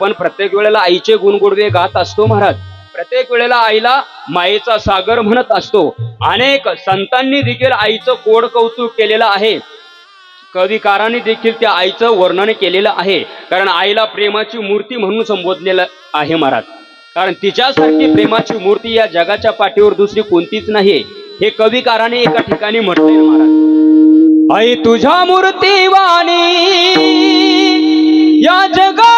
आपण प्रत्येक वेळेला आईचे गुणगुडवे गात असतो महाराज. प्रत्येक वेळेला आईला मायेचा सागर म्हणत असतो. अनेक संतांनी देखील आईचं कोड कौतुक केलेलं आहे. कविकारांनी देखील त्या आईचं वर्णन केलेलं आहे. कारण आईला प्रेमाची मूर्ती म्हणून संबोधलेलं आहे महाराज. कारण तिच्यासारखी प्रेमाची मूर्ती या जगाच्या पाठीवर दुसरी कोणतीच नाही. हे कविकाराने एका ठिकाणी म्हटले महाराज. आई तुझ्या मूर्तीवाणी या जगा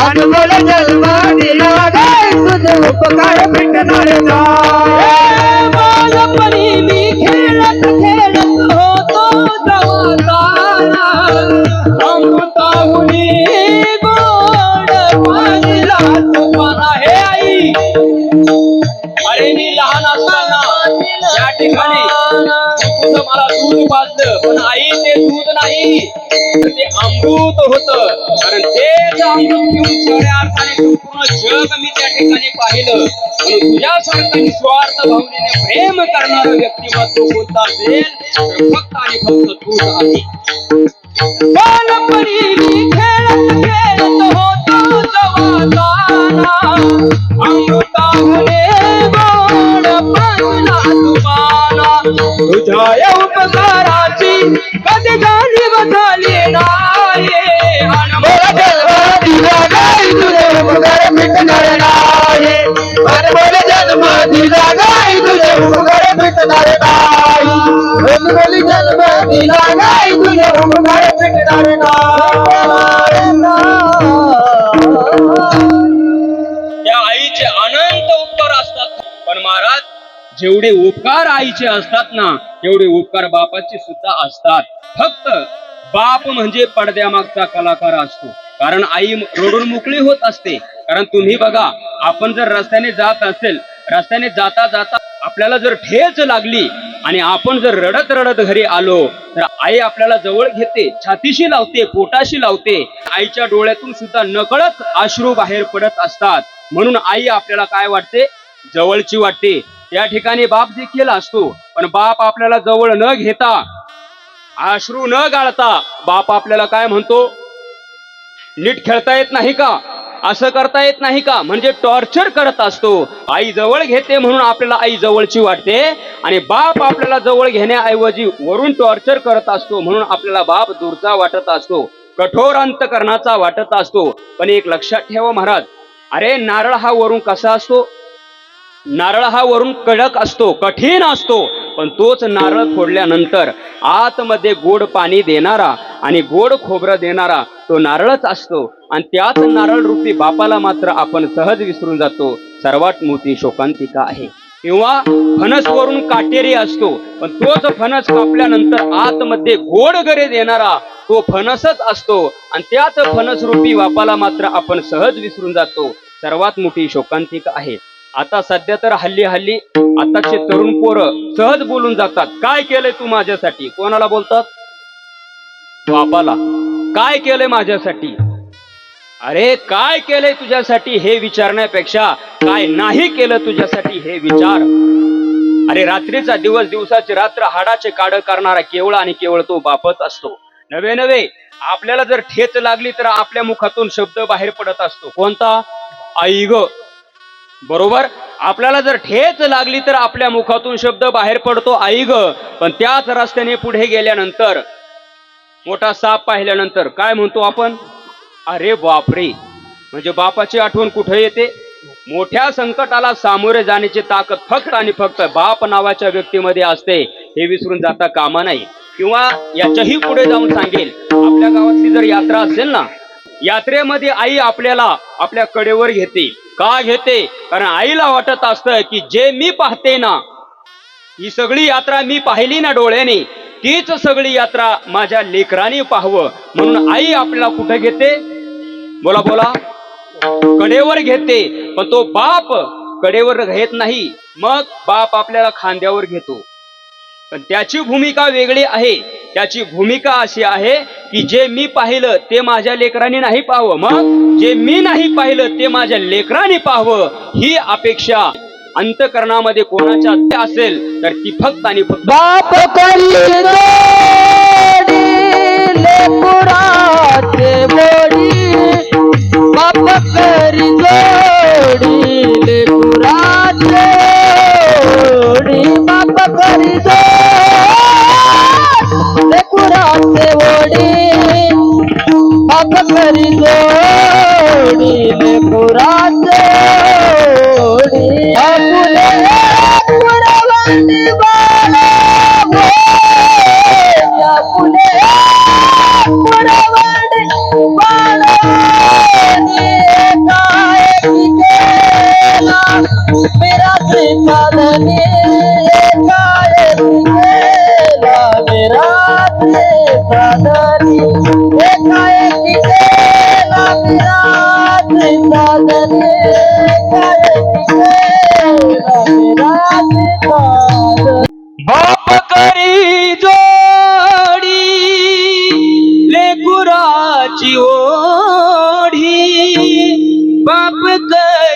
अनबल जन्मादिला गाय तुझे उपकार फिटणार नाही बालपणी मी खेळत खेळत होतो जवाला अमृताहुनी गोड पाहिला तुम्हाला हे आई. अरे मी लहान असताना या ठिकाणी तुझं मला दूध पाजलं पण आई ते दूध नाही. अमृत होत. कारण तेच अमृत पिऊन खऱ्या अर्थाने संपूर्ण जग मी त्या ठिकाणी पाहिलं. म्हणून तुझ्यासारखं निस्वार्थ भावनेने प्रेम करणार व्यक्तिमत्व कोणता असेल तर फक्त आणि फक्त तूच आहे बालपणी मी खेळत खेळत होतो जवाना अमृताहने गोड पाजला तुम्हाला तुझ्या उपकाराची कधी त्या आईचे अनंत उपकार असतात. पण महाराज जेवढे उपकार आईचे असतात ना तेवढे उपकार बापाचे सुद्धा असतात. फक्त बाप म्हणजे पडद्यामागचा कलाकार असतो. कारण आई रडून मोकळी होत असते. कारण तुम्ही बघा आपण जर रस्त्याने जात असेल रस्त्याने जाता जाता आपल्याला जर ठेच लागली आणि आपण जर रडत रडत घरी आलो तर आई आपल्याला जवळ घेते छातीशी लावते पोटाशी लावते. आईच्या डोळ्यातून सुद्धा नकळत अश्रू बाहेर पडत असतात. म्हणून आई आपल्याला काय वाटते? जवळची वाटते. या ठिकाणी बाप देखील असतो पण बाप आपल्याला जवळ न घेता अश्रू न गाळता बाप आपल्याला काय म्हणतो? नीट खेळता येत नाही का? असं करता येत नाही का? म्हणजे टॉर्चर करत असतो. आई जवळ घेते म्हणून आपल्याला आई जवळची वाटते आणि बाप आपल्याला जवळ घेण्याऐवजी वरून टॉर्चर करत असतो म्हणून आपल्याला बाप दूरचा वाटत असतो. कठोर अंतकरणाचा वाटत असतो. पण एक लक्षात ठेवा महाराज अरे नारळ हा वरून कसा असतो? नारळ हा वरून कडक असतो कठीण असतो पण तोच नारळ फोडल्यानंतर आतमध्ये गोड पाणी देणारा आणि गोड खोबरं देणारा तो नारळच असतो. आणि त्याच नारळ रूपी बापाला मात्र आपण सहज विसरून जातो. सर्वात मोठी शोकांतिका आहे. किंवा फणस वरून काटेरी असतो पण तोच फणस कापल्यानंतर आतमध्ये गोड गरे देणारा तो फणसच असतो. आणि त्याच फणस रूपी बापाला मात्र आपण सहज विसरून जातो. सर्वात मोठी शोकांतिका आहे. आता सध्या तर हल्ली हल्ली आताचे तरुण पोरं सहज बोलून जातात. काय केलंय तू माझ्यासाठी? कोणाला बोलतात? बापाला. काय केलंय माझ्यासाठी? अरे काय केलंय तुझ्यासाठी हे विचारण्यापेक्षा? काय नाही केलं तुझ्यासाठी हे विचार? अरे रात्रीचा दिवस दिवसाची रात्र हाडाचे काड करणारा केवळ आणि केवळ तो बापच असतो. नवे नवे आपल्याला जर ठेच लागली तर आपल्या मुखातून शब्द बाहेर पडत असतो. कोणता? आई ग. बरोबर? आपल्याला जर ठेच लागली तर आपल्या मुखातून शब्द बाहेर पडतो आई ग. पण त्याच रस्त्याने पुढे गेल्यानंतर मोठा साप पाहिल्यानंतर काय म्हणतो आपण? अरे बापरे! म्हणजे बापाची आठवण कुठे येते? मोठ्या संकटाला सामोरे जाण्याची ताकद फक्त आणि फक्त बाप नावाच्या व्यक्तीमध्ये असते हे विसरून जाता कामा नाही किंवा याच्याही पुढे जाऊन सांगेल आपल्या गावातली जर यात्रा असेल ना यात्रेमध्ये आई आपल्याला आपल्या कडेवर घेते. का घेते? कारण आईला वाटत असतं की जे मी पाहते ना ही सगळी यात्रा मी पाहिली ना डोळ्याने तीच सगळी यात्रा माझ्या लेकराने पाहावं. म्हणून आई आपल्याला कुठे घेते? बोला बोला. कडेवर घेते पण तो बाप कडेवर घेत नाही. मग बाप आपल्याला खांद्यावर घेतो. पण त्याची भूमिका वेगळी आहे. त्याची भूमिका अशी आहे की जे मी पाहिलं ते माझ्या लेकरांनी नाही पाहावं. मग जे मी नाही पाहिलं ते माझ्या लेकरांनी पाहावं. ही अपेक्षा अंतकरणामध्ये कोणाच्या असेल तर ती फक्त आणि फक्त बाप करी जोडी लेकुराचे बाप करी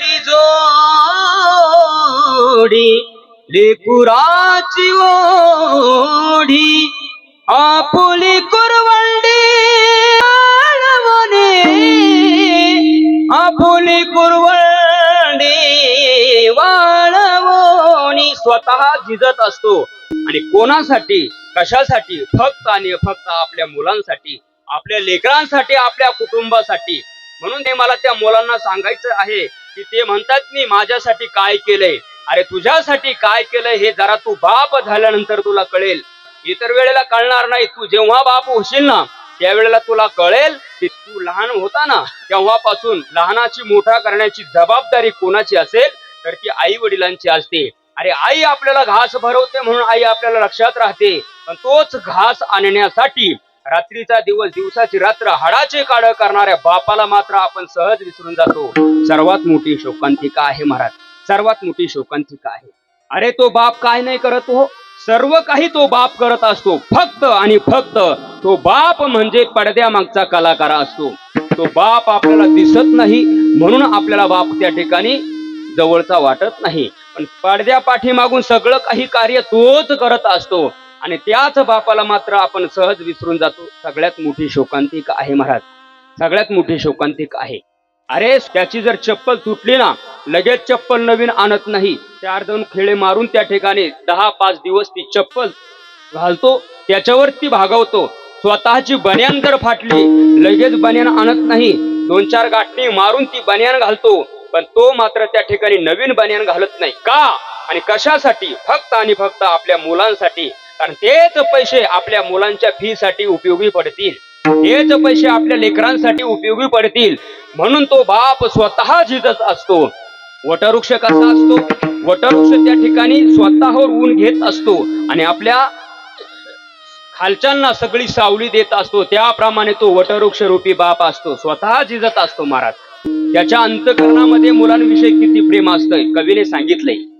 करी जोडी लेकुराची ओढी आपुली कुरवंडी आपुली कुरवंडी वाळवणी स्वतः झिजत असतो. आणि कोणासाठी? कशासाठी? फक्त आणि फक्त आपल्या मुलांसाठी आपल्या लेकरांसाठी आपल्या कुटुंबासाठी. म्हणून ते मला त्या मुलांना सांगायचं आहे की ते म्हणतात मी माझ्यासाठी काय केलंय? अरे तुझ्यासाठी काय केलंय हे जरा तू बाप झाल्यानंतर तुला कळेल. इतर वेळेला कळणार नाही. तू जेव्हा बाप होशील ना त्यावेळेला तुला कळेल की तू लहान होता ना तेव्हापासून लहानाची मोठा करण्याची जबाबदारी कोणाची असेल? तर ती आई वडिलांची असते. अरे आई आपल्याला घास भरवते म्हणून आई आपल्याला लक्षात राहते. पण तोच घास आणण्यासाठी रात्रीचा दिवस दिवसाची रात्र हाडाचे काळ करणाऱ्या बापाला मात्र आपण सहज विसरून जातो. सर्वात मोठी शोकांतिका आहे महाराज. सर्वात मोठी शोकांतिका आहे. अरे तो बाप काय नाही करत हो? सर्व काही तो बाप करत असतो. फक्त आणि फक्त तो बाप म्हणजे पडद्यामागचा कलाकार असतो. तो बाप आपल्याला दिसत नाही म्हणून आपल्याला बाप त्या ठिकाणी जवळचा वाटत नाही. पण पडद्या पाठीमागून सगळं काही कार्य तोच करत असतो. आणि त्याच बापाला मात्र आपण सहज विसरून जातो. सगळ्यात मोठी शोकांतिक आहे महाराज. सगळ्यात मोठी शोकांतिक आहे. अरे त्याची जर चप्पल तुटली ना लगेच चप्पल नवीन आणत नाही. चार दोन खेळे मारून त्या ठिकाणी दहा पाच दिवस ती चप्पल घालतो त्याच्यावर ती भागवतो. स्वतःची बन्यान जर फाटली लगेच बन्यान आणत नाही. दोन चार गाठणी मारून ती बन्यान घालतो पण तो मात्र त्या ठिकाणी नवीन बन्यान घालत नाही. का? आणि कशासाठी? फक्त आणि फक्त आपल्या मुलांसाठी. कारण तेच पैसे आपल्या मुलांच्या फी साठी उपयोगी पडतील. तेच पैसे आपल्या लेकरांसाठी उपयोगी पडतील. म्हणून तो बाप स्वतः झिजत असतो. वटवृक्ष कसा असतो? वटवृक्ष त्या ठिकाणी स्वतःवर ऊन घेत असतो आणि आपल्या खालच्यांना सगळी सावली देत असतो. त्याप्रमाणे तो वटवृक्ष रूपी बाप असतो. स्वतः झिजत असतो महाराज. त्याच्या अंतकरणामध्ये मुलांविषयी किती प्रेम असतंय कवीने सांगितलंय.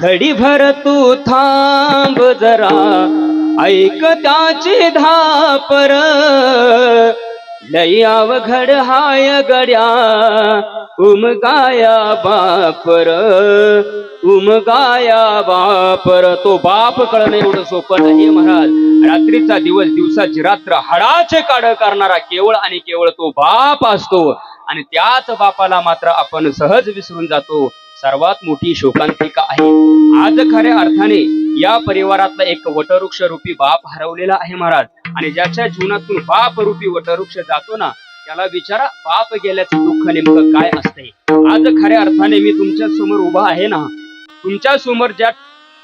घडीभर तू थांब जरा. ऐक त्याची धापर. लई अवघड हाय गड्या उमगाया बापर. उमगाया बापर. तो बाप कळणं एवढं सोपं नाही महाराज. रात्रीचा दिवस दिवसाची रात्र हाडाचे काढ करणारा केवळ आणि केवळ तो बाप असतो. आणि त्याच बापाला मात्र आपण सहज विसरून जातो. सर्वात मोठी शोकांतिका आहे. आज खऱ्या अर्थाने या परिवारातला एक वटवृक्ष रूपी बाप हरवलेला आहे महाराज. आणि ज्याच्या जीवनातून बाप रूपी वटवृक्ष जातो ना त्याला विचारा बाप गेल्याचं दुःख नेमकं काय असतंय? आज खऱ्या अर्थाने मी तुमच्यासमोर उभा आहे ना. तुमच्यासमोर ज्या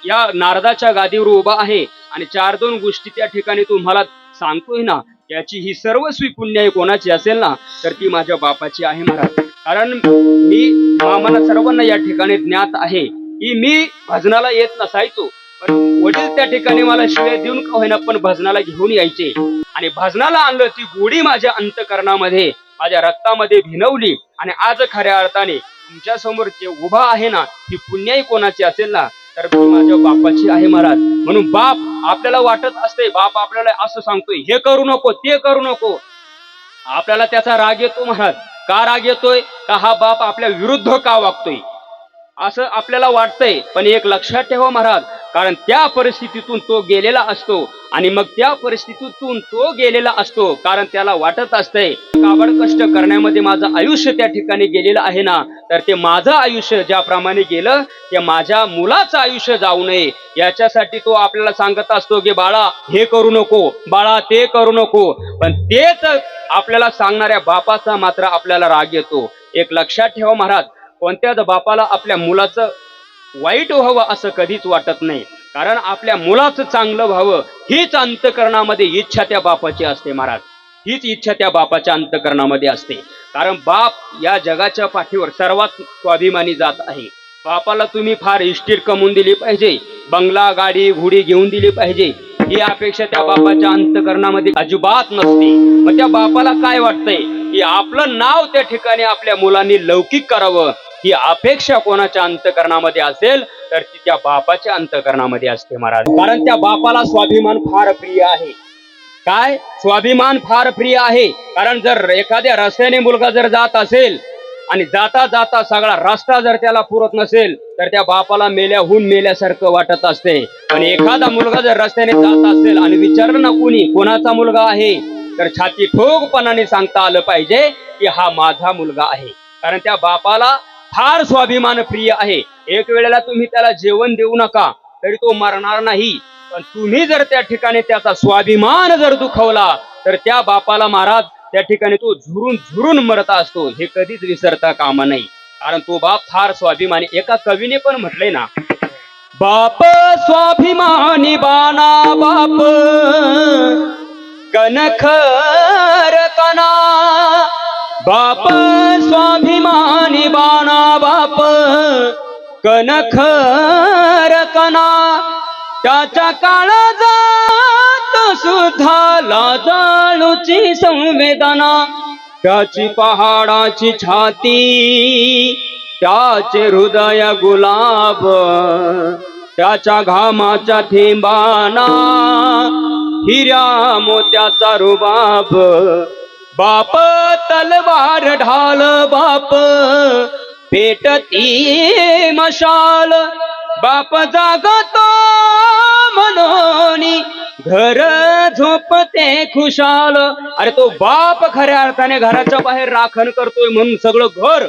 या नारदाच्या गादीवर उभा आहे आणि चार दोन गोष्टी त्या ठिकाणी तुम्हाला सांगतोय ना याची ही सर्वस्वी पुण्य कोणाची असेल ना तर ती माझ्या बापाची आहे महाराज. कारण मी मामाला सर्वांना या ठिकाणी ज्ञात आहे की मी भजनाला येत नसायचो. पण वडील त्या ठिकाणी मला शिळे देऊन का होईना पण भजनाला घेऊन यायचे. आणि भजनाला आणलं ती गोडी माझ्या अंतकरणामध्ये माझ्या रक्तामध्ये भिनवली आणि आज खऱ्या अर्थाने तुमच्यासमोर जे उभा आहे ना ती पुण्याही कोणाची असेल ना तर ती माझ्या बापाची आहे महाराज. म्हणून बाप आपल्याला वाटत असते बाप आपल्याला असं सांगतोय हे करू नको ते करू नको. आपल्याला त्याचा राग येतो महाराज. का राग येतोय? का हा बाप आपल्या विरुद्ध का वागतोय? असं आपल्याला वाटतंय पण एक लक्षात ठेवा महाराज कारण त्या परिस्थितीतून तो गेलेला असतो. आणि मग त्या परिस्थितीतून तो गेलेला असतो कारण त्याला वाटत असतंय काबड कष्ट करण्यामध्ये माझं आयुष्य त्या ठिकाणी गेलेलं आहे ना तर ते माझं आयुष्य ज्याप्रमाणे गेलं ते माझ्या मुलाचं आयुष्य जाऊ नये. याच्यासाठी तो आपल्याला सांगत असतो की बाळा हे करू नको बाळा ते करू नको. पण तेच आपल्याला सांगणाऱ्या बापाचा मात्र आपल्याला राग येतो. एक लक्षात ठेवा महाराज कोणत्याच बापाला आपल्या मुलाचं वाईट व्हावं असं कधीच वाटत नाही. कारण आपल्या मुलाचं चांगलं व्हावं हीच अंतकरणामध्ये इच्छा त्या बापाची असते महाराज. हीच इच्छा त्या बापाच्या अंतकरणामध्ये असते. कारण बाप या जगाच्या पाठीवर सर्वात स्वाभिमानी जात आहे. बापाला तुम्ही फार इष्टीर कमवून दिली पाहिजे बंगला गाडी घोडी घेऊन दिली पाहिजे ही अपेक्षा त्या बापाच्या अंतकरणामध्ये अजिबात नसते. मग त्या बापाला काय वाटतंय? की आपलं नाव त्या ठिकाणी आपल्या मुलांनी लौकिक करावं ही अपेक्षा कोणाच्या अंतकरणामध्ये असेल? तर ती त्या बापाच्या अंतकरणामध्ये असते महाराज. कारण त्या बापाला स्वाभिमान फार प्रिय आहे. काय? स्वाभिमान फार प्रिय आहे. कारण जर एखाद्या रस्त्याने मुलगा जर जात असेल आणि जाता जाता सगळा रस्ता जर त्याला पुरत नसेल तर त्या बापाला मेल्याहून मेल्यासारखं वाटत असते. आणि एखादा मुलगा जर रस्त्याने जात असेल आणि विचारलं ना कुणी कोणाचा मुलगा आहे? तर छाती ठोकपणाने सांगता आलं पाहिजे की हा माझा मुलगा आहे. कारण त्या बापाला फार स्वाभिमान प्रिय आहे. एक वेळेला तुम्ही त्याला जेवण देऊ नका तरी तो मरणार नाही. पण तुम्ही जर त्या ठिकाणी त्याचा स्वाभिमान जर दुखवला तर त्या बापाला महाराज त्या ठिकाणी तो झुरून झुरून मरत असतो. हे कधीच विसरता कामा नाही कारण तो बाप फार स्वाभिमानी एका कवीने पण म्हटलंय ना बाप स्वाभिमानी बाना बाप कनखर कना बाप स्वाभिमान बाप कनखर कना त्याच्या काळा सुद्धा लाजाळूची संवेदना त्याची पहाडाची छाती त्याचे हृदय गुलाब त्याच्या घामाच्या थेंबाना हिऱ्या मोत्याचा रुबाब. बाप तलवार ढाल बाप पेटती मशाल. बाप जागतो म्हणून घर झोपते खुशाल. अरे तो बाप खऱ्या अर्थाने घराच्या बाहेर राखण करतोय म्हणून सगळं घर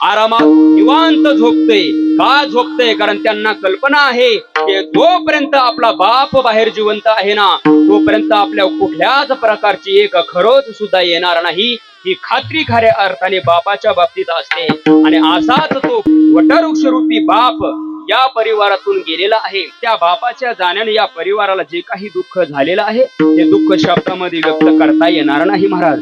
आरामात निवांत झोपते. का झोपते? कारण त्यांना कल्पना आहे की जोपर्यंत आपला बाप बाहेर जिवंत आहे ना तोपर्यंत आपल्या कुठल्याच प्रकारची एक खरोच सुद्धा येणार नाही. ही खात्री खऱ्या अर्थाने बापाच्या बाबतीत असते आणि असाच तो वटवृक्ष रूपी बाप या परिवारातून गेलेला आहे. त्या बापाच्या जाण्याने या परिवाराला जे काही दुःख झालेलं आहे ते दुःख शब्दामध्ये व्यक्त करता येणार नाही महाराज.